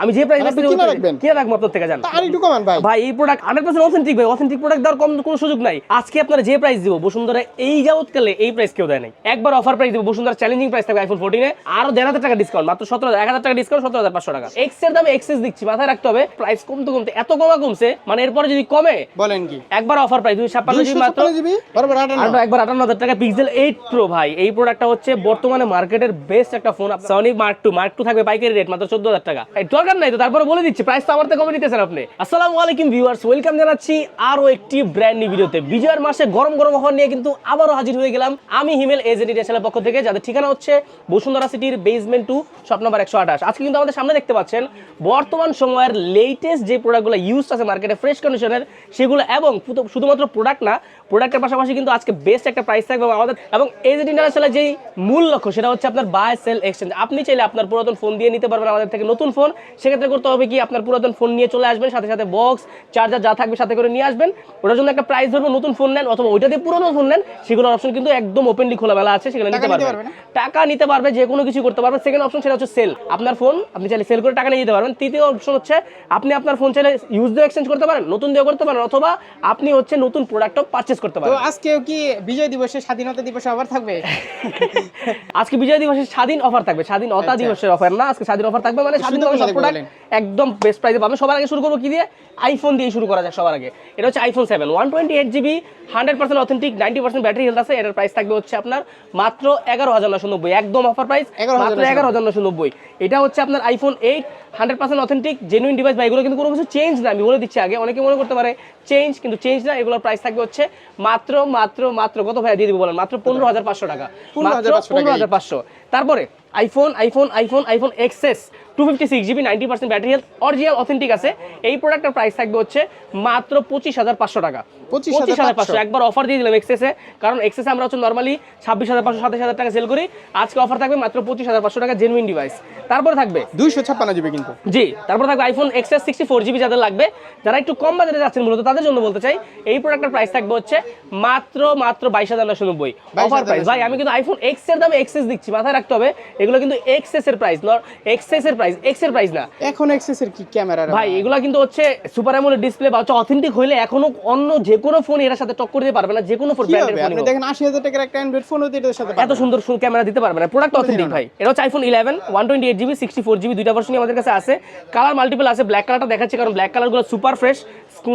আমি যে প্রাইস আপনি কিনে রাখবেন? কিনে রাখব আপনার থেকে জান তা আর একটু কমান ভাই। ভাই এই প্রোডাক্ট হান্ড্রেড পার্সেন্ট অথেন্টিক ভাই অথেন্টিক প্রোডাক্ট দেওয়ার কম কোনো সুযোগ নাই। আজকে আপনারা যে প্রাইস দিব বসুন্ধরা এই যাবৎকালে এই প্রাইস কেউ দেয় নাই। একবার অফার প্রাইস দিব বসুন্ধরা চ্যালেঞ্জিং প্রাইস থাকবে আইফোন ফোরটিনে আরও দেড় হাজার টাকা ডিসকাউন্ট মাত্র সতেরো এক হাজার টাকা ডিসকাউন্ট সতেরো হাজার পাঁচশো টাকা। এক্সের দামে এক্সেস দিচ্ছি মাথায় রাখতে হবে প্রাইস কমতে কমতে এত কমা কমছে মানে এরপরে যদি কমে বলেন কি? একবার অফার প্রাইস দুই ছাপ্পান্ন জিবি মাত্র। বরাবর আটান্ন। আরও একবার আটান্ন হাজার টাকা পিক্সেল এইট প্রো ভাই এই প্রোডাক্টটা হচ্ছে বর্তমানে মার্কেটের বেস্ট একটা phone Sony mark two mark two থাকবে পাইকারি রেট মাত্র চোদ্দ হাজার টাকা। এই দরকার নাই তো, তারপরে বলে দিচ্ছি প্রাইস তো আমার থেকে কমে দিতেছেন আপনি। আসসালামু আলাইকুম ভিউয়ার্স ওয়েলকাম জানাচ্ছি আরও একটি ব্র্যান্ড নিউ ভিডিওতে বিজয়ের মাসে গরম গরম অফার নিয়ে কিন্তু আবারও হাজির হয়ে গেলাম আমি হিমেল এজেন্ট ন্যাশনালের পক্ষ থেকে, যাদের ঠিকানা হচ্ছে বসুন্ধরা সিটির বেসমেন্ট টু শপ নাম্বার একশো আঠাশ। আজকে কিন্তু আমাদের সামনে দেখতে পাচ্ছেন, বর্তমান সময়ের লেটেস্ট যে প্রোডাক্টগুলো ইউজ আছে মার্কেটে ফ্রেশ কন্ডিশনের সেগুলো এবং শুধুমাত্র প্রোডাক্ট না প্রোডাক্টের পাশাপাশি কিন্তু আজকে বেস্ট একটা প্রাইস থাকবে আমাদের, এবং এজেন্ট ইন্টারন্যাশনালের যেই মূল লক্ষ্য, সেটা হচ্ছে আপনার বাই সেল এক্সচেঞ্জ আপনি চাইলে আপনার পুরাতন ফোন দিয়ে নিতে পারবেন আমাদের থেকে নতুন ফোন সেক্ষেত্রে করতে হবে কি আপনার পুরাতন ফোন নিয়ে চলে আসবেন সাথে সাথে বক্স চার্জার যা থাকবে সাথে করে নিয়ে আসবেন। ওটার জন্য একটা প্রাইস ধরবো নতুন ফোন নেন অথবা ওইটা দিয়ে পুরনো ফোন নেন সেগুলোর অপশন কিন্তু একদম ওপেনলি খোলামেলা আছে সেখানে নিতে পারবেন। টাকা নিতে পারবে যে কোনো কিছু করতে পারবে। সেকেন্ড অপশন সেটা হচ্ছে সেল আপনার ফোন আপনি চাইলে সেল করে টাকা নিয়ে যেতে পারবেন। তৃতীয় অপশন হচ্ছে আপনি আপনার ফোন চাইলে ইউজ দিয়ে এক্সচেঞ্জ করতে পারেন নতুন দিয়ে করতে পারেন অথবা আপনি হচ্ছে নতুন প্রোডাক্টও পারচেস করতে তো পারেন। আজকেও কি বিজয় দিবসে স্বাধীনতা দিবসে আবার থাকবে? আজকে বিজয় দিবসের স্বাধীন অফার থাকবে স্বাধীনতা আচ্ছা। দিবসের অফার না আজকে স্বাধীন অফার থাকবে মানে স্বাধীন করে প্রোডাক্ট একদম বেস্ট প্রাইসে পাবেন। সবার আগে শুরু করব কি দিয়ে? আইফোন দিয়ে শুরু করা যাক সবার আগে। এটা হচ্ছে iPhone seven one twenty eight GB hundred percent authentic ninety percent battery health আছে। এটার প্রাইস থাকবে হচ্ছে আপনার মাত্র এগারো হাজার নশো নব্বই। একদম অফার প্রাইস মাত্র এগারো হাজার নশো নব্বই। এটা হচ্ছে আপনার iPhone eight hundred percent authentic genuine device বা এগুলো কিন্তু কোনো কিছু চেঞ্জ না। আমি বলে দিচ্ছি আগে অনেকে মনে করতে পারে চেঞ্জ কিন্তু চেঞ্জ না এগুলোর প্রাইস থাকবে হচ্ছে মাত্র মাত্র মাত্র কত ভাই দিয়ে দিব বলেন? মাত্র পনেরো হাজার পাঁচশো টাকা। মাত্র পনেরো হাজার পাঁচশো। তারপরে iPhone iPhone iPhone iPhone XS two fifty six GB ninety percent battery health original authentic আছে। এই প্রোডাক্টের প্রাইস থাকবে হচ্ছে মাত্র পঁচিশ হাজার পাঁচশো টাকা। 25,500 একবার অফার দিয়ে দিলাম এক্সেসে কারণ এক্সেসে আমরা হচ্ছে নর্মালি ছাব্বিশ হাজার পাঁচশো সাতাশ হাজার টাকা সেল করি। আজকে অফার থাকবে মাত্র পঁচিশ হাজার পাঁচশো টাকা জেনুইন ডিভাইস তারপরে থাকবে? দুইশো ছাপ্পান্ন জিবি কিন্তু। জি তারপর থাকবে iPhone XS sixty four GB যাদের লাগবে। যারা একটু কম বাজারে যাচ্ছেন মূলত তাদের জন্য বলতে চাই এই প্রোডাক্টের প্রাইস থাকবে হচ্ছে মাত্র মাত্র বাইশ হাজার নশো নব্বই। অফার প্রাইস ভাই আমি কিন্তু আইফোন এক্সের দামে এক্সেস দিচ্ছি মাথায় রাখতে হবে। এগুলো কিন্তু এক্সএস এর প্রাইস নট এক্সএস এর প্রাইস এক্সের প্রাইস না। এখন এক্সেসের কি ক্যামেরা ভাই এগুলো কিন্তু হচ্ছে সুপার অ্যামোলেড ডিসপ্লে বা হচ্ছে অথেন্টিক হইলে এখনও অন্য যে কোনো ফোন এর সাথে টক্কর দিতে পারবে না যে কোনো ফোন ব্র্যান্ডের ফোন আপনি দেখেন আশি হাজার টাকার একটা অ্যান্ড্রয়েড ফোন ওদের সাথে এত সুন্দর ক্যামেরা দিতে পারবে না। প্রোডাক্ট অথেন্টিক ভাই। এটা হচ্ছে iPhone eleven one twenty eight GB sixty four GB দুইটা ভার্সনই আমাদের কাছে আছে। কালার মাল্টিপল আছে ব্ল্যাক কালারটা দেখাচ্ছি কারণ ব্ল্যাক কালারগুলো সুপার ফ্রেশ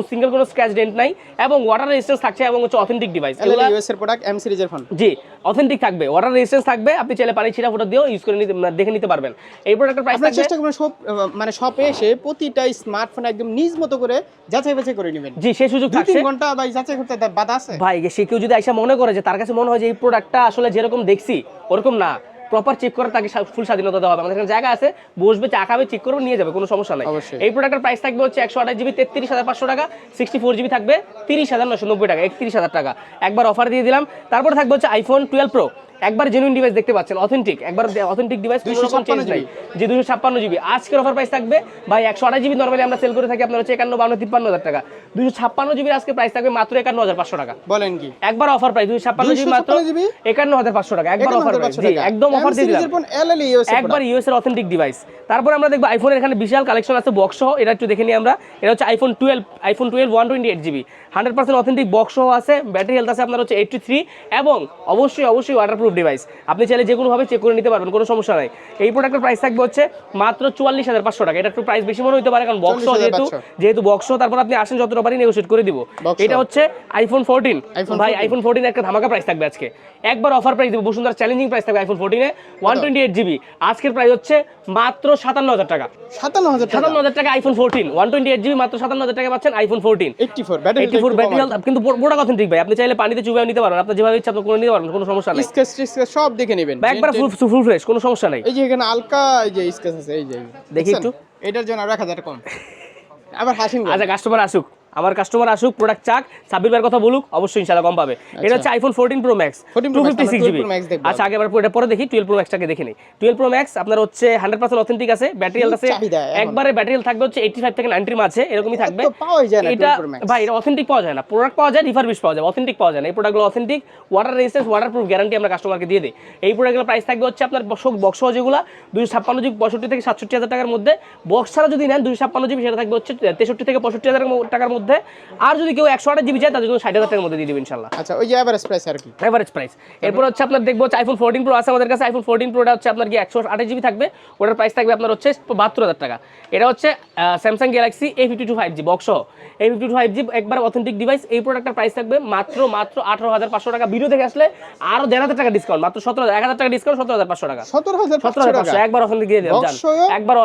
সিঙ্গেল কোনো স্ক্র্যাচ ডেন্ট নাই এবং ওয়াটার রেজিস্ট্যান্স থাকছে এবং হচ্ছে অথেন্টিক ডিভাইস এগুলো ইউএস এর প্রোডাক্ট এম সিরিজের ফোন জি অথেন্টিক থাকবে। ওয়াটার রেজিস্ট্যান্স থাকবে আপনি চাইলে পানি ছিটা ফোটা দিয়েও ইউজ করে নিতে দেখে নিতে পারবেন। এই প্রোডাক্টের প্রাইস থাকবে চেষ্টা করবেন সব মানে শপে এসে প্রতিটা স্মার্টফোন একদম নিজ মতো করে যাচাই বাছাই করে নেবেন। জি সেই সুযোগ থাকছে। ঘণ্টা ভাই যাচাই করতে বাধা আছে? ভাই সে কেউ যদি আইসা মনে করে যে তার কাছে মনে হয় যে এই প্রোডাক্টটা আসলে যেরকম দেখছি ওরকম না। প্রপার চেক করে তাকে ফুল স্বাধীনতা দেওয়া হবে। আমাদের এখানে জায়গা আছে বসবে চা খাবে চেক করবে নিয়ে যাবে কোনো সমস্যা নাই। এই প্রোডাক্টের প্রাইস থাকবে হচ্ছে একশো আঠাশ জিবি তেত্রিশ হাজার পাঁচশো টাকা সিক্সটি ফোর জিবি থাকবে তিরিশ হাজার নশো নব্বই টাকা একত্রিশ হাজার টাকা। একবার অফার দিয়ে দিলাম। তারপর থাকবে হচ্ছে আইফোন টুয়েলভ প্রো একবার জেনুইন ডিভাইস দেখতে পাচ্ছেন অথেন্টিক একবার অথেন্টিক ডিভাইস কোনো রকম চেঞ্জ নাই। যে দুশো ছাপ্পান্ন জিবি আজকের অফার প্রাইস থাকবে ভাই একশো আঠাশ জিবি নর্মালি আমরা সেল করে থাকি আপনার হচ্ছে একান্ন বান্ন তিপ্পান্ন হাজার টাকা। দুশো ছাপ্পান্ন জিবির আজকে প্রাইস থাকবে মাত্র একান্ন হাজার পাঁচশো টাকা। বলেন কি? একবার অফার প্রাইস দুশো ছাপ্পান্ন জিবি মাত্র 256 একান্ন হাজার পাঁচশো টাকা। একবার অফার প্রাইস 51,500 জি একদম অফার দিয়ে দিলাম। ইউএস একবার ইউএস এর অথেন্টিক ডিভাইস তারপর আমরা দেখব আইফোনের এখানে বিশাল কালেকশন আছে বক্স সহ। এটা একটু দেখে নিই আমরা। এটা হচ্ছে iPhone twelve iPhone twelve one twenty eight GB hundred percent authentic box সহ আছে। ব্যাটারি হেলথ আছে আপনার হচ্ছে এইটটি থ্রি এবং অবশ্যই অবশ্যই ওয়াটারপ্রুফ ডিভাইস আপনি চাইলে যে কোনোভাবে চেক করে নিতে পারবেন কোনো সমস্যা নাই। এই প্রোডাক্টের প্রাইস থাকবে হচ্ছে মাত্র চুয়াল্লিশ হাজার পাঁচশো টাকা। এটা একটু প্রাইস বেশি মনে হতে পারে কারণ বক্স যেহেতু যেহেতু বক্স তারপর আপনি আসেন যতটা পারি নেগোশিয়েট করে দিব। এটা হচ্ছে আইফোন ফোরটিন ভাই আইফোন ফোরটিন একটা ধামাকা প্রাইস থাকবে আজকে। একবার অফার প্রাইস দিব বসুন্ধরা চ্যালেঞ্জিং প্রাইস থাকবে আইফোন ফোরটিনে ওয়ান টোয়েন্টি এইট জিবি আজকের প্রাইস হচ্ছে মাত্র সাতান্ন হাজার টাকা। সাতান্ন হাজার সাতান্ন হাজার টাকা iPhone fourteen one twenty eight GB মাত্র সাতান্ন হাজার টাকা পাচ্ছেন iPhone fourteen eighty four battery eighty four battery কিন্তু প্রোডাক্ট অথেন্টিক ভাই আপনি চাইলে পানিতে চুবিয়ে নিতে পারবেন আপনার যেভাবে ইচ্ছা আপনি করে নিতে পারবেন কোনো সমস্যা নেই। স্কেচ সব দেখে নেবেন। একবার ফুল ফুল ফ্রেশ কোনো সমস্যা নাই। এই যে এখানে আলকা এই যে স্কেচ আছে এই যে দেখি? একটু। এটার জন্য আর এক হাজার কম। আবার হাসিন আচ্ছা কাস্টমার আসুক। আমার কাস্টমার আসুক প্রোডাক্ট চাক সাব্বির ভাইয়ের কথা বলুক অবশ্যই ইনশাআল্লাহ কম পাবে। এটা হচ্ছে iPhone fourteen Pro Max 14 two fifty six GB 12 Pro Max দেখব আচ্ছা আগে। এবার এটা পরে দেখি টুয়েলভ প্রো ম্যাক্সটাকে দেখে নিই। টুয়েলভ প্রো ম্যাক্স আপনার হচ্ছে হান্ড্রেড পার্সেন্ট অথেন্টিক আছে ব্যাটারি হেলথ আছে। একবারে ব্যাটারি হেলথ থাকবে হচ্ছে এইটি ফাইভ থেকে নাইনটির মাঝে এরকমই থাকবে। এটা 12 Pro Max। ভাই এটা অথেন্টিক পাওয়া যায় না। প্রোডাক্ট পাওয়া যায় রিফারবিশ পাওয়া যায় অথেন্টিক পাওয়া যায় না। এই প্রোডাক্টগুলো authentic water resistance waterproof guarantee আমরা কাস্টমারকে দিয়ে দিই। এই প্রোডাক্টের প্রাইস থাকবে হচ্ছে আপনার বক্স যেগুলো দুশো ছাপ্পান্ন জিবি পঁয়ষট্টি থেকে সাতষট্টি হাজার টাকার মধ্যে। বক্স ছাড়া যদি নেন দুশো ছাপ্পান্ন জিবি সেটা থাকবে হচ্ছে তেষট্টি থেকে পঁয়ষট্টি হাজার টাকার মধ্যে। আর যদি কেউ একশো আট জিবি চায় তাদের জন্য ষাট হাজার টাকার মধ্যে দিয়ে দেবেন ইনশাল্লাহ। আচ্ছা ওই যে এভারেজ প্রাইস আর কি? এভারেজ প্রাইস এরপর হচ্ছে আপনার দেখব হচ্ছে আইফোন ফোরটিন প্রো আছে আমাদের কাছে। আইফোন ফোরটিন প্রোটা হচ্ছে আপনার কি একশো আঠাশ জিবি থাকবে। ওটার প্রাইস থাকবে আপনার হচ্ছে বাহাত্তর হাজার টাকা। এটা হচ্ছে Samsung Galaxy A fifty two five G box A fifty two five G একবার অথেন্টিক ডিভাইস এই প্রোডাক্টের প্রাইস থাকবে মাত্র মাত্র আঠারো হাজার পাঁচশো টাকা। ভিডিও থেকে আসলে আরও দেড় হাজার টাকা ডিসকাউন্ট মাত্র সতেরো হাজার এক হাজার টাকা ডিসকাউন্ট সতেরো হাজার পাঁচশো টাকা। সতেরো হাজার সতেরো হাজার পাঁচশো একবার অথেন্টিক দিয়ে দিলাম। একবার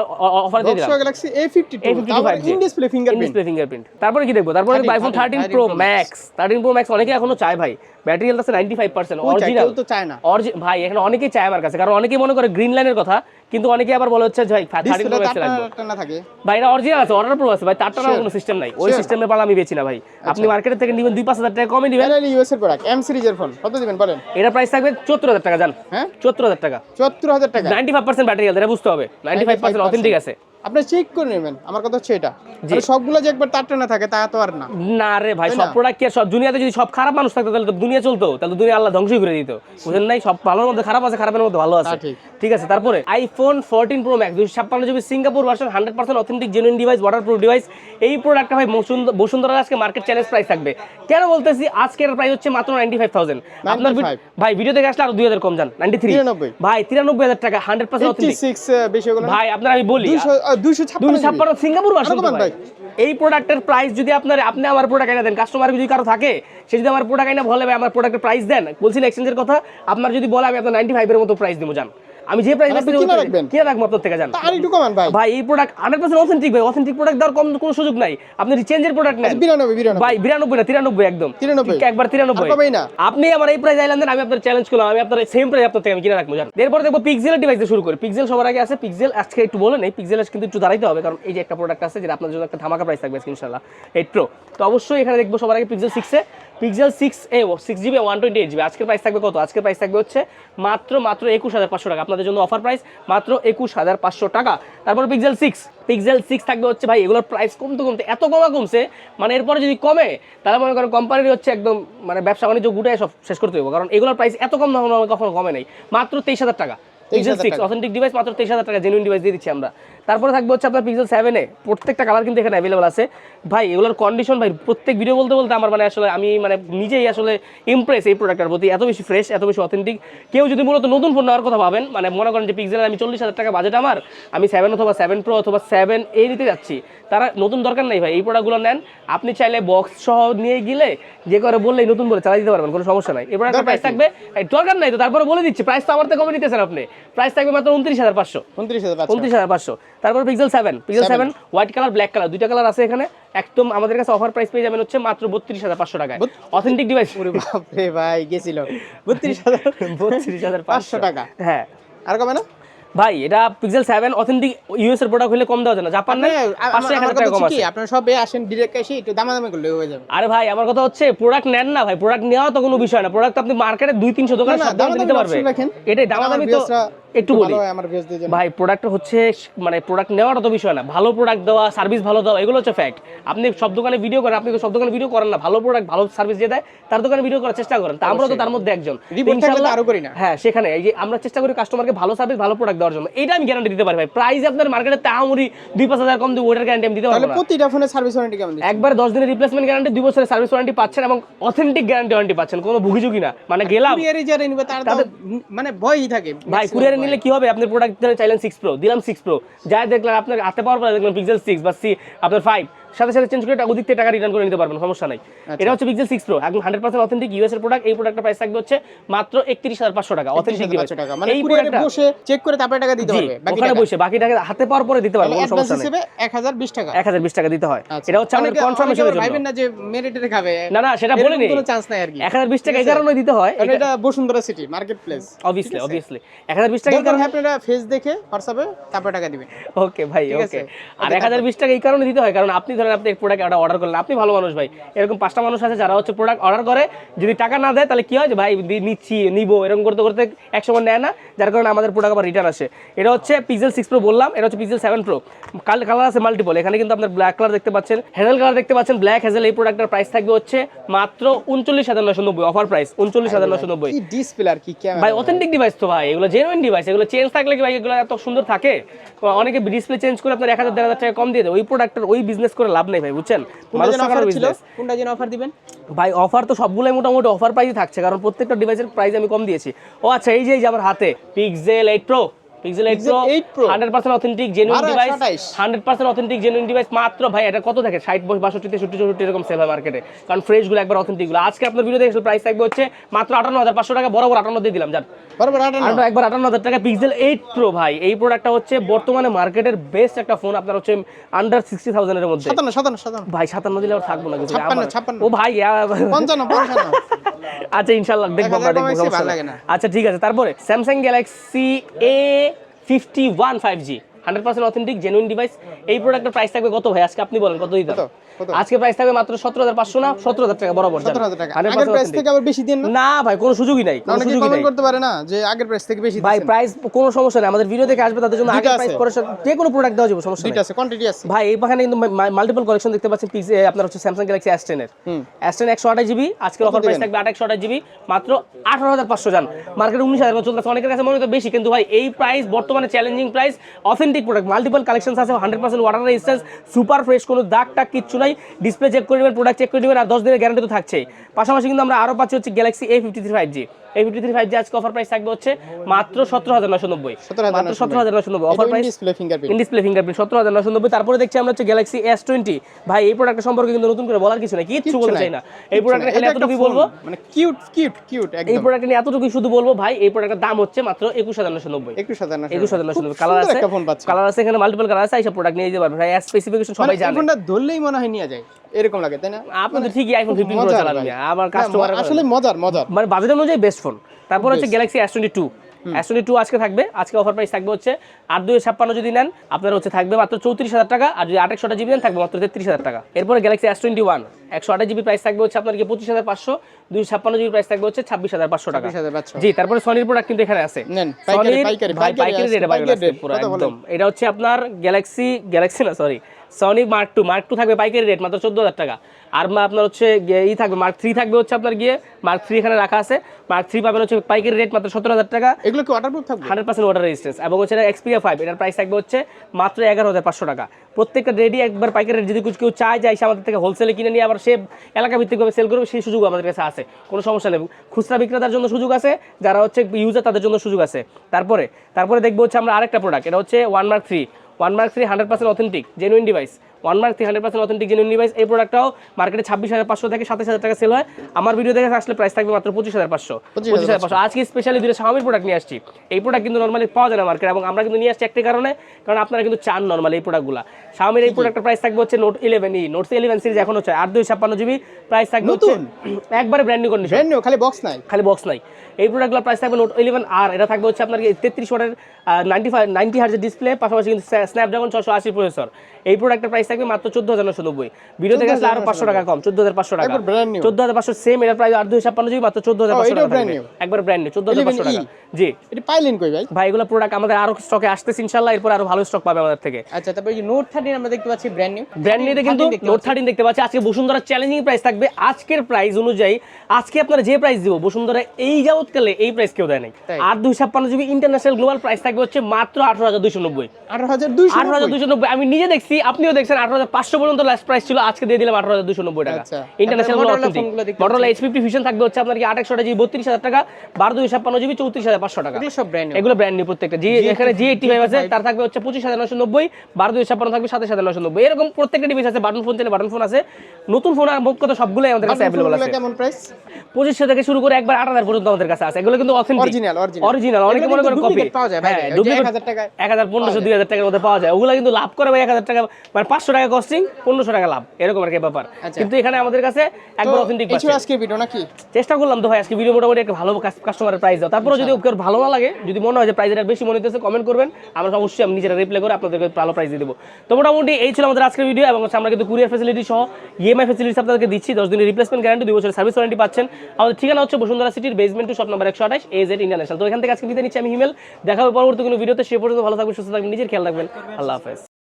অফার দিয়ে দিলাম। Galaxy A fifty two A52 5G in display fingerprint display fingerprint তারপরে কি দেখব? তারপরে iPhone thirteen Pro Max thirteen Pro Max অনেকে এখনও চায় ভাই। ব্যাটারি হেলথ আছে নাইনটি ফাইভ পার্সেন্ট অরিজিনাল তো চায় না। ভাই এখানে অনেকেই চায় আমার কাছে কারণ অনেকেই মনে করে গ্রিন লাইনের কথা কিন্তু অনেকে আবার বলে হচ্ছে ভাই থার্টিন প্রো ম্যাক্স লাগবে। ভাই এটা অরিজিনাল আছে অর্ডার প্রো আছে ভাই তারটা Sure. কোনো সিস্টেম নাই। ওই. সিস্টেমে পালা আমি বেচি না ভাই। আপনি মার্কেটের থেকে নিবেন দুই পাঁচ হাজার টাকা কমে নেবেন ইউএস এর প্রোডাক্ট এম সিরিজের ফোন কত দিবেন বলেন? এটা প্রাইস থাকবে চুয়াত্তর হাজার টাকা জান। হ্যাঁ? চুয়াত্তর হাজার টাকা। চুয়াত্তর হাজার টাকা। Ninety five percent battery health এটা বুঝতে হবে। নাইনটি ফাইভ পার্সেন্ট অথেন্টিক আছে। আপনি চেক করে নেবেন। আমার কথা হচ্ছে এটা। সবগুলো যে একবার তার টানা থাকে তা তো আর না। না রে ভাই সব প্রোডাক্ট কি সব দুনিয়াতে যদি সব খারাপ মানুষ থাকতো তাহলে তো দুনিয়া চলতো। তাহলে দুনিয়া আল্লাহ ধ্বংসই করে দিত। বুঝেন নাই? সব ভালোর মধ্যে খারাপ আছে খারাপের মধ্যে ভালো আছে। ঠিক। আছে তারপরে আইফোন ফোরটিন প্রো ম্যাক্স দুশো ছাপ্পান্ন GB Singapore version hundred percent authentic genuine device waterproof device এই প্রোডাক্টটা ভাই বসুন্ধ- বসুন্ধরার আজকে মার্কেট চ্যালেঞ্জ প্রাইস থাকবে। কেন বলতেছি আজকের প্রাইস হচ্ছে মাত্র নাইনটি ফাইভ থাউজেন্ড আপনার ভি- 95 ভাই ভিডিও দেখে আসলে আরও দুই হাজার কম যান। নাইনটি থ্রি ভাই তিরানব্বই হাজার টাকা হান্ড্রেড পার্সেন্ট অথেন্টিক ভাই আপনার আমি বলি দুশো দুশো ছাপ্পান্ন দুশো ছাপ্পান্ন সিঙ্গাপুর ভার্সন ভাই? এই প্রোডাক্টের প্রাইস যদি আপনার আপনি আমার প্রোডাক্ট এনে দেন কাস্টমার যদি কারও থাকে সে যদি আমার প্রোডাক্ট এনে বলে ভাই আমার প্রোডাক্টের প্রাইস দেন বলছি না এক্সচেঞ্জের কথা আপনার যদি বলে আমি আপনার নাইনটি ফাইভের মতো প্রাইস দেবো জান। আমি যে প্রাইস আপনি কিনে রাখবেন? কিনে রাখব আপনার থেকে জান তা আর একটু কমান ভাই। ভাই এই প্রোডাক্ট হান্ড্রেড পার্সেন্ট অথেন্টিক ভাই অথেন্টিক প্রোডাক্ট দেওয়ার কম কোনো সুযোগ নাই। আপনি চেঞ্জের প্রোডাক্ট নেন। বিরানব্বই বিরানব্বই। ভাই বিরানব্বই না তিরানব্বই একদম। 93 ঠিক, একবার তিরানব্বই। আর কমেই না। আপনি আমার এই প্রাইস আইলেন দেন আমি আপনার চ্যালেঞ্জ করলাম আমি আপনার সেম প্রাইস আপনার থেকে আমি কিনে রাখব জান এরপর দেখব পিক্সেলের ডিভাইস দিয়ে শুরু করি। পিক্সেল সবার আগে আছে। পিক্সেল আজকে একটু বলে নেই পিক্সেল কিন্তু একটু দাঁড়াইতে হবে কারণ এই যে একটা প্রোডাক্ট আছে যেটা আপনার জন্য একটা ধামাকা প্রাইস থাকবে আজকে ইনশাল্লাহ এইট প্রো তো অবশ্যই এখানে দেখব সবার আগে পিক্সেল সিক্সে Pixel six A six GB one twenty eight GB আজকের প্রাইস থাকবে কত? আজকের প্রাইস থাকবে হচ্ছে মাত্র মাত্র একুশ হাজার পাঁচশো টাকা। আপনাদের জন্য অফার প্রাইস মাত্র একুশ হাজার পাঁচশো টাকা। তারপর পিক্সেল সিক্স পিক্সেল সিক্স থাকবে হচ্ছে ভাই এগুলোর প্রাইস কমতে কমতে এত কমা কমছে মানে এরপরে যদি কমে তাহলে মনে করেন কোম্পানির হচ্ছে একদম মানে ব্যবসা বাণিজ্য গুটায় সব শেষ করতে হবে কারণ এগুলোর প্রাইস এত কম দাম কখনো কমে নাই। মাত্র তেইশ হাজার টাকা। পিক্সেল সিক্স টাকা। অথেন্টিক ডিভাইস মাত্র তেইশ হাজার টাকা জেনুইন ডিভাইস দিয়ে দিচ্ছি আমরা। তারপরে থাকবে হচ্ছে আপনার পিক্সেল সেভেনে প্রত্যেকটা কালার কিন্তু এখানে অ্যাভেলেবল আছে। ভাই এগুলোর কন্ডিশন ভাই প্রত্যেক ভিডিও বলতে বলতে আমার মানে আসলে আমি মানে নিজেই আসলে ইমপ্রেস এই প্রোডাক্টের প্রতি। এত বেশি ফ্রেশ এত বেশি অথেন্টিক কেউ যদি মূলত নতুন ফোন নেওয়ার কথা ভাবেন মানে মনে করেন যে পিক্সেলের আমি চল্লিশ হাজার টাকা বাজেট আমার আমি সেভেন অথবা সেভেন প্রো অথবা সেভেন এই নিতে যাচ্ছি তারা নতুন দরকার নেই ভাই। এই প্রোডাক্টগুলো নেন আপনি চাইলে বক্স সহ নিয়ে গেলে যে করে বললেই নতুন বলে চালাই দিতে পারবেন কোনো সমস্যা নাই। এই প্রোডাক্টের প্রাইস থাকবে দরকার নাই তো তারপরে বলে দিচ্ছি প্রাইস তো আমার তো কমে নিতেছেন আপনি। প্রাইস থাকবে মাত্র উনত্রিশ হাজার পাঁচশো। উনত্রিশ হাজার উনত্রিশ হাজার পাঁচশো। তারপর Pixel seven Pixel seven white colour black colour দুইটা কালার আছে এখানে। একদম আমাদের কাছে অফার প্রাইস পেয়ে যাবেন হচ্ছে মাত্র বত্রিশ হাজার পাঁচশো টাকায়। অথেন্টিক ডিভাইস বাপরে ভাই গেছিল। বত্রিশ হাজার বত্রিশ হাজার পাঁচশো। টাকা। হ্যাঁ। আর কমে না? ভাই এটা পিক্সেল সেভেন অথেন্টিক ইউএস এর প্রোডাক্ট হলে কম দেওয়া যায় না। জাপান না পাঁচশো এক আমার হাজার কথা টাকা কম আছে। আপনারা সবে আসেন ডিরেক্ট এসে একটু দামাদামি করলে হয়ে যাবে। আরে ভাই আমার কথা হচ্ছে প্রোডাক্ট নেন না ভাই। প্রোডাক্ট নেওয়া তো কোনো বিষয় না। প্রোডাক্ট আপনি মার্কেটে দুই তিনশো দোকানে না, না, সব দোকানে দিতে পারবে। এটাই দামাদামি তো একটু বলি। ভাই প্রোডাক্ট হচ্ছে মানে প্রোডাক্ট নেওয়াটা তো বিষয় না। ভালো প্রোডাক্ট দেওয়া সার্ভিস ভালো দেওয়া এগুলো হচ্ছে ফ্যাক্ট আপনি সব দোকানে ভিডিও করেন আপনি সব দোকানে ভিডিও করেন না। ভালো প্রোডাক্ট ভালো সার্ভিস যে দেয় তার দোকানে ভিডিও করার চেষ্টা করেন। তা আমরা তো তার মধ্যে একজন। হ্যাঁ সেখানে। এই যে আমরা চেষ্টা করি কাস্টমারকে ভালো সার্ভিস ভালো প্রোডাক্ট দেওয়ার জন্য। এটা আমি গ্যারান্টি দিতে পারি ভাই। প্রাইস আপনার মার্কেটে তাহমরি দুই পাঁচ হাজার কম দিয়ে ওটার গ্যারান্টি আমি দিতে তাহলে পারব প্রতিটা ফোনের সার্ভিস ওয়ারেন্টি কেমন একবার দশ দিনের রিপ্লেসমেন্ট গ্যারান্টি দুই বছরের সার্ভিস ওয়ারেন্টি পাচ্ছেন এবং অথেন্টিক গ্যারান্টি ওয়ারেন্টি পাচ্ছেন। কোনো ভুগিঝুঁকি না। মানে গেলাম। মানে ভয়ই থাকে। ভাই কুরিয়ারে নিলে কি হবে? আপনার প্রোডাক্ট চাইলেন সিক্স প্রো দিলাম সিক্স প্রো যাই দেখলেন আপনার হাতে পাওয়ার পরে দেখলেন পিক্সেল সিক্স বা সি আপনার ফাইভ সাথে সাথে চেঞ্জ করে ওদিক থেকে টাকা রিটার্ন করে নিতে পারবেন সমস্যা নাই। এটা হচ্ছে পিক্সেল সিক্স প্রো একদম হান্ড্রেড পার্সেন্ট অথেন্টিক ইউএস এর প্রোডাক্ট এই প্রোডাক্টের প্রাইস থাকবে হচ্ছে মাত্র একত্রিশ হাজার পাঁচশো টাকা অথেন্টিক টাকা মানে এই প্রোডাক্টটা বসে চেক করে তারপরে টাকা দিতে পারবে ওখানে বসে বাকি টাকা হাতে পাওয়ার পরে দিতে পারবেন কোনো সমস্যা নেই। হিসেবে এক হাজার বিশ টাকা। এক হাজার বিশ টাকা দিতে হয়। আচ্ছা। এটা হচ্ছে আমাদের কনফার্মেশনের জন্য। ভাইবেন না যে মেরিটের খাবে। না না সেটা এরকম বলিনি। কোনো চান্স নাই আর কি। এক হাজার বিশ টাকা এই কারণে দিতে হয়। কারণ এটা Bashundhara City market place obviously obviously এক হাজার বিশ টাকা এই দরকার কারণে আপনারা ফেস দেখে হোয়াটসঅ্যাপে তারপরে টাকা দিবেন। ওকে ভাই ওকে আর এক হাজার বিশ টাকা এই কারণে দিতে হয় কারণ আপনি ধরেন আপনি প্রোডাক্ট একটা অর্ডার করলেন আপনি ভালো মানুষ ভাই। এরকম পাঁচটা মানুষ আছে যারা হচ্ছে প্রোডাক্ট অর্ডার করে যদি টাকা না দেয় তাহলে কি হয় যে ভাই নিচ্ছি নিবো এরকম করতে করতে এক সময় নেয় না যার কারণে আমাদের প্রোডাক্ট আবার রিটার্ন আসে। এটা হচ্ছে পিক্সেল সিক্স প্রো বললাম এটা হচ্ছে পিক্সেল সেভেন প্রো কালার আছে মাল্টিপল এখানে কিন্তু আপনার ব্ল্যাক কালার দেখতে পাচ্ছেন। হ্যাজেল কালার দেখতে পাচ্ছেন ব্ল্যাক হ্যাজেল এই প্রোডাক্টের প্রাইস থাকবে হচ্ছে মাত্র উনচল্লিশ হাজার নশো নব্বই অফার প্রাইস উনচল্লিশ হাজার নশো নব্বই। ডিসপ্লে আর কি ভাই অথেন্টিক ডিভাইস তো ভাই এগুলো জেনুইন ডিভাইস এগুলো চেঞ্জ থাকলে কি ভাই এগুলো এত সুন্দর থাকে? অনেকে ডিসপ্লে চেঞ্জ করে আপনার এক হাজার দেড় হাজার টাকা কম দিয়ে দেয় ওই প্রোডাক্টের ওই বিজনেস করে লাভ নেই ভাই বুঝছেন? মানুষ টাকার বিজনেস কোনটা যেন অফার দিবেন? ভাই অফার তো সবগুলোই মোটামুটি অফার প্রাইসই থাকছে কারণ প্রত্যেকটা ডিভাইসের প্রাইস আমি কম দিয়েছি। ও আচ্ছা এই যে এই যে আমার হাতে Pixel eight Pro Pixel eight Pixel Pro 8 Pro? Hundred percent authentic genuine device 128 hundred percent authentic genuine device মাত্র ভাই এটা কত থাকে ষাট বাষট্টি তেষট্টি চৌষট্টি এরকম সেল হয় মার্কেটে কারণ ফ্রেশগুলো একবার অথেন্টিকগুলো আজকে আপনার ভিডিও দেখে প্রাইস থাকবে হচ্ছে মাত্র আটান্ন হাজার পাঁচশো টাকা বরাবর আটান্ন দিয়ে দিলাম যান বরাবর আটান্ন। আটান্ন একবার আটান্ন হাজার টাকা পিক্সেল এইট প্রো ভাই। এই প্রোডাক্টটা হচ্ছে বর্তমানে মার্কেটের বেস্ট একটা ফোন আপনার হচ্ছে আন্ডার সিক্সটি থাউজেন্ডের মধ্যে। সাতান্ন সাতান্ন সাতান্ন। ভাই সাতান্ন দিলে আর থাকব না কিছু। ছাপ্পান্ন, আমার- ছাপ্পান্ন। ও ভাই আ- পঞ্চান্ন পঞ্চান্ন। আচ্ছা ইনশাআল্লাহ দেখব আমরা দেখব। আচ্ছা ঠিক আছে। তারপরে Samsung Galaxy A fifty one five G hundred percent authentic genuine device এই প্রোডাক্টের প্রাইস থাকবে কত ভাই? আজকে আপনি বলেন কত দিতে? আজকে প্রাইস থাকবে মাত্র সতেরো হাজার পাঁচশো না সতেরো হাজার টাকা বরাবর সতেরো হাজার টাকা। 100% আগের প্রাইস থেকে আবার বেশি দিন না? ভাই কোনো সুযোগই নাই কোনো কমেন্ট করতে পারে না যে আগের প্রাইস থেকে বেশি ভাই প্রাইস কোনো সমস্যা নেই। আমাদের ভিডিও দেখে আসবে তাদের জন্য আগে দুইটা প্রাইস যে কোনো প্রোডাক্ট দেওয়া যাবে সমস্যা আছে কোয়ান্টিটি আছে। ভাই এই কিন্তু মাল্টিপল কালেকশন দেখতে পাচ্ছেন পিস আপনার হচ্ছে স্যামসাং গ্যালাক্সি এস টেনের। এস টেন একশো আঠাশ জিবি আজকের অফার প্রাইস? থাকবে আট আঠাশ জিবি মাত্র আঠারো হাজার পাঁচশো জান মার্কেটে উনিশ হাজার চলতেছে অনেকের কাছে মনে হতো বেশি কিন্তু ভাই এই প্রাইস বর্তমানে challenging price authentic product multiple collection আছে hundred percent water resistance super fresh কোনো দাগ টাক কিচ্ছু নাই। ডিসপ্লে চেক করে নেবেন প্রোডাক্ট চেক করে নেবেন, আর দশ দিনের গ্যারান্টি তো থাকছে পাশাপাশি কিন্তু আমরা আরও পাচ্ছি হচ্ছে Galaxy A fifty three five G এই ফিফটি থ্রি ফাইভ জি আজকে অফার প্রাইস থাকবে হচ্ছে মাত্র সতেরো হাজার নশো নব্বই। মাত্র সতেরো হাজার নশো নব্বই। Offer price in display fingerprint সতেরো হাজার নশো নব্বই। তারপরে দেখছি আমরা হচ্ছে গ্যালাক্সি এস টোয়েন্টি ভাই এই প্রোডাক্টের সম্পর্কে কিন্তু নতুন করে বলার কিছু নেই কিচ্ছু বলতে চাই না। এই খালি এতটুকুই বলব। মানে কিউট কিউট কিউট এই প্রোডাক্ট নিয়ে এতটুকুই শুধু বলব ভাই এই প্রোডাক্টের দাম হচ্ছে মাত্র একুশ হাজার নশো নব্বই। একুশ হাজার একুশ হাজার নশো নব্বই। কালার আছে? কালার আছে এখানে মাল্টিপল কালার আছে এইসব প্রোডাক্ট নিয়ে যেতে পারবেন ভাই স্পেসিফিকেশন মানে সবাই জানে। ধরলেই মনে হয় নিয়ে যায়। এরকম লাগে তাই না? আপনি তো ঠিকই আইফোন ফিফটিন প্রো মজার চালান আমার কাস্টমার আসলে মজার মজার। মানে বাজেট অনুযায়ী বেস্ট ফোন তারপর হচ্ছে গ্যালাক্সি এস টোয়েন্টি টু আজকে থাকবে আজকে অফার প্রাইস থাকবে হচ্ছে আট দুই ছাপ্পান্ন যদি নেন আপনার হচ্ছে থাকবে মাত্র চৌত্রিশ হাজার টাকা আর যদি আটেকশোটা জিবি নেন থাকবে মাত্র তেত্রিশ হাজার টাকা। এরপরে গ্যালাক্সি এস টোয়েন্টি ওয়ান একশো আঠাশ জিবি প্রাইস থাকবে হচ্ছে আপনার পঁচিশ হাজার পাঁচশো দুই ছাপ্পান্ন জিবি প্রাইস থাকবে হচ্ছে ছাব্বিশ হাজার পাঁচশো টাকা। জি তারপরে সনির প্রোডাক্ট কিন্তু এখানে আছে। সনির পাইকারি, রেটে পুরো একদম। এটা হচ্ছে আপনার গ্যালাক্সি গ্যালাক্সি না sorry Sony mark two mark two থাকবে পাইকারি রেট মাত্র চোদ্দ হাজার টাকা। আর মা- আপনার হচ্ছে গিয়ে ই থাকবে মার্ক থ্রি থাকবে হচ্ছে আপনার গিয়ে মার্ক থ্রি এখানে রাখা আছে। মার্ক থ্রি পাবেন হচ্ছে পাইকারি রেট মাত্র সতেরো হাজার টাকা। এগুলো কি ওয়াটারপ্রুফ থাকবে? হান্ড্রেড পার্সেন্ট ওয়াটার রেজিস্ট্যান্স এবং হচ্ছে এক্সপিরিয়া ফাইভ এটার প্রাইস থাকবে হচ্ছে মাত্র এগারো হাজার পাঁচশো টাকা। প্রত্যেকটা রেডি একবার পাইকারি রেট যদি কিছু কেউ চায় যায় সে আমাদের থেকে হোলসেলে কিনে নিয়ে আবার সে এলাকা ভিত্তিকভাবে সেল করবে সেই সুযোগ আমাদের কাছে আছে। কোনো সমস্যা নেই। খুচরা বিক্রেতার জন্য সুযোগ আছে যারা হচ্ছে ইউজার তাদের জন্য সুযোগ আছে। তারপরে তারপরে দেখব হচ্ছে আমরা আরেকটা প্রোডাক্ট এটা হচ্ছে one mark three one mark three hundred percent authentic genuine device one mark three hundred percent authentic genuine device এই প্রোডাক্টটাও মার্কেটে ছাব্বিশ হাজার পাঁচশো থেকে সাতাশ হাজার টাকা সেল হয়। আমার ভিডিও দেখে আসলে প্রাইস থাকবে মাত্র পঁচিশ হাজার পাঁচশো। পঁচিশ হাজার পাঁচশো আজকে স্পেশালি দুটো স্বামীর প্রোডাক্ট নিয়ে আসছি। এই প্রোডাক্ট কিন্তু নর্মালি পাওয়া যায় না মার্কেট এবং আমরা কিন্তু নিয়ে আসছি একটি কারণে কারণ আপনারা কিন্তু চান নর্মালি এই প্রোডাক্টগুলো স্বামীর এই প্রোডাক্টের প্রাইস থাকবে হচ্ছে note eleven E note eleven series এখন হচ্ছে আট দুই ছাপ্পান্ন জিবি প্রাইস থাকবে হচ্ছে একবারে brand new condition brand new খালি বক্স নাই? খালি বক্স নাই। এই প্রোডাক্টগুলোর প্রাইস থাকবে নোট ইলেভেন আর এটা থাকবে হচ্ছে আপনার তেত্রিশ ওয়াটের নাইনটি ফাইভ নাইনটি হার্জের ডিসপ্লে পাশাপাশি কিন্তু স্ন্যাপড্রাগন ছশো আশি প্রসেসর এই প্রোডাক্টের প্রাইস থাকবে মাত্র চোদ্দ হাজার নশো নব্বই। ভিডিও থেকে আসলে আরও পাঁচশো টাকা কম চোদ্দ হাজার পাঁচশো টাকা। চোদ্দ হাজার পাঁচশো সেম এটার প্রাইস আট দুই ছাপ্পান্ন জিবি মাত্র চোদ্দ হাজার পাঁচশো টাকা থাকবে। new। একবার ব্র্যান্ড নিউ চোদ্দ হাজার পাঁচশো টাকা। জি। এটা পাইলেন কই ভাই? ভাই এগুলো প্রোডাক্ট আমাদের আরও স্টকে আসতেছে ইনশাল্লাহ এরপর আরও ভালো স্টক পাবে আমাদের থেকে। আচ্ছা তারপর নোট থার্টিন আমরা দেখতে পাচ্ছি ব্র্যান্ড নিউ ব্র্যান্ড কিন্তু নোট থার্টিন দেখতে পাচ্ছি। আজকে বসুন্ধরা চ্যালেঞ্জিং প্রাইস থাকবে। আজকের প্রাইস অনুযায়ী আজকে আপনারা যে প্রাইস দিব বসুন্ধরা এই যাবৎকালে এই প্রাইস কেউ দেয় নাই। আর দুই ছাপ্পান্ন জিবি ইন্টারন্যাশনাল গ্লোবাল প্রাইস থাকবে হচ্ছে মাত্র আঠারো হাজার দুইশো নব্বই। আঠারো হাজার দুইশো নব্বই। আমি নিজে দেখছি আপনিও দেখছেন আঠারো হাজার পাঁচশো পর্যন্ত লাস্ট প্রাইস ছিল আজকে দিয়ে দিলাম আঠারো হাজার দুইশো নব্বই টাকা। ইন্টারন্যাশনাল মডেল এইচ ফিফটি ফিশন থাকবে হচ্ছে আপনার কি আঠাশশো জিবি বত্রিশ হাজার টাকা বারো দুই ছাপ্পান্ন জিবি চৌত্রিশ হাজার পাঁচশো টাকা। সব ব্র্যান্ড এগুলো ব্র্যান্ড নিউ প্রত্যেকটা। জি এখানে জি এইটি ফাইভ আছে তার থাকবে হচ্ছে পঁচিশ হাজার নশো নব্বই বারো দুই ছাপ্পান্ন থাকবে সাতাশ হাজার নশো নব্বই। এরকম প্রত্যেকটা ডিভাইস আছে বাটন ফোন চাইলে বাটন ফোন আছে। নতুন ফোন আর মোট কথা সবগুলোই আমাদের কাছে অ্যাভেলেবল আছে। কেমন প্রাইস পঁচিশশো থেকে শুরু করে একবার আট হাজার পর্যন্ত আমাদের কাছে আছে। এগুলো কিন্তু অথেন্টিক original। অরিজিনাল অনেকে মনে করেন কপি পাওয়া যায়। হ্যাঁ ডুপ্লিকেট 1000 টাকায়। এক হাজার পনেরোশো দুই হাজার টাকার মধ্যে পাওয়া যায়। ওগুলো কিন্তু লাভ করে ভাই এক হাজার টাকা মানে পাঁচশো টাকা কস্টিং পনেরোশো টাকা লাভ। এরকম আর কি ব্যাপার। আচ্ছা। কিন্তু এখানে আমাদের কাছে একবার অথেন্টিক আজকের ভিডিও নাকি? চেষ্টা করলাম তো ভাই আজকে ভিডিও মোটামুটি একটা ভালো কাস্টমারের প্রাইস দাও তারপরে যদি ওকে ভালো না লাগে যদি মনে হয় যে প্রাইসটা বেশি মনে হতেছে কমেন্ট করবেন। আমরা অবশ্যই আমি নিজেরা রিপ্লাই করে আপনাদেরকে ভালো প্রাইস দিয়ে দেবো। তো মোটামুটি এই ছিল আমাদের আজকের ভিডিও এবং আমরা কিন্তু কুরিয়ার ফ্যাসিলিটি সহ ইএমআই ফ্যাসিলিটি আপনাদেরকে দিচ্ছি। দশ দিনের রিপ্লেসমেন্ট গ্যারান্টি দুই বছরের সার্ভিস ওয়ারেন্টি পাচ্ছেন। আমাদের ঠিকানা হচ্ছে বসুন্ধরা সিটির বেসমেন্ট টু শপ নাম্বার একশো আঠাশ এজ এড ইন্টারন্যাশনাল তো এখান থেকে আজকে বিদায় নিচ্ছি আমি হিমেল। দেখা হবে পরবর্তী কোনো ভিডিওতে সে পর্যন্ত ভালো থাকবেন সুস্থ থাকবেন নিজের খেয়াল রাখবেন। আল্লাহ হাফেজ।